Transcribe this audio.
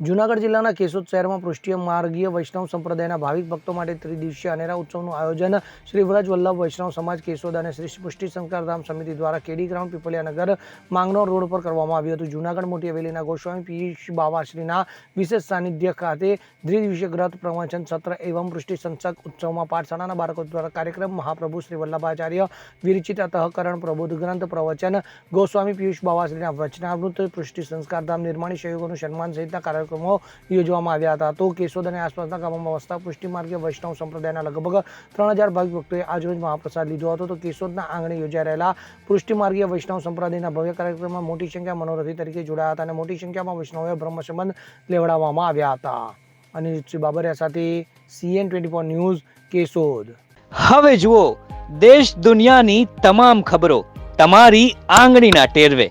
જૂનાગઢ જિલ્લાના કેશોદ શહેરમાં પૃષ્ઠીય માર્ગીય વૈષ્ણવ સંપ્રદાયના ભાવિક ભક્તો માટે ત્રિદિવસીય અનેરા ઉત્સવનું આયોજન શ્રી વ્રજ વલ્લભ વૈષ્ણવ સમાજ કેશોદ અને શ્રી પુષ્ટિ સંસ્કારધામ સમિતિ દ્વારા કેડી ગ્રાઉન્ડ પીપલિયા નગર માંગરોળ રોડ પર કરવામાં આવ્યું હતું. જૂનાગઢ મોટી હવેલીના ગોસ્વામી પિયુષ બાવાશ્રીના વિશેષ સાનિધ્ય ખાતે ત્રિદિવસીય ગ્રંથ પ્રવચન સત્ર એવં પૃષ્ટિ સંસક ઉત્સવમાં પાઠશાળાના બાળકો દ્વારા કાર્યક્રમ મહાપ્રભુ શ્રી વલ્લભાચાર્ય વિરચિત અતઃકરણ પ્રબોધ ગ્રંથ પ્રવચન ગોસ્વામી પિયુષ બાવાશ્રીના વચનાવૃત પૃષ્ટિ સંસ્કારધામ નિર્માણી સહયોગોનું સન્માન સહિતના કાર્યક્રમો યોજવામાં આવ્યા હતા. તો કેશોદ અને આસપાસના ગામોમાં વસતા પુષ્ટિ માર્ગે વૈષ્ણવ સંપ્રદાયના લગભગ ત્રણ હજાર ભાવિક ભક્તોએ આજરોજ મહાપ્રસાદ લીધો હતો. તો કેશોદના આંગણે યોજાઈ રહેલા પુષ્ટિ માર્ગીય વૈષ્ણવ સંપ્રદાયના ભવ્ય કાર્યક્રમમાં મોટી સંખ્યા મનોરથી તરીકે જોડાયા હતા અને મોટી સંખ્યામાં વૈષ્ણવોએ બ્રહ્મ સંબંધ લેવડાવવામાં આવ્યા હતા. અને શ્રી બાબરિયા સાથે CN twenty four news, Keshod. હવે જુઓ, દેશ દુનિયાની તમામ ખબરો તમારી આંગળીના ટેરવે.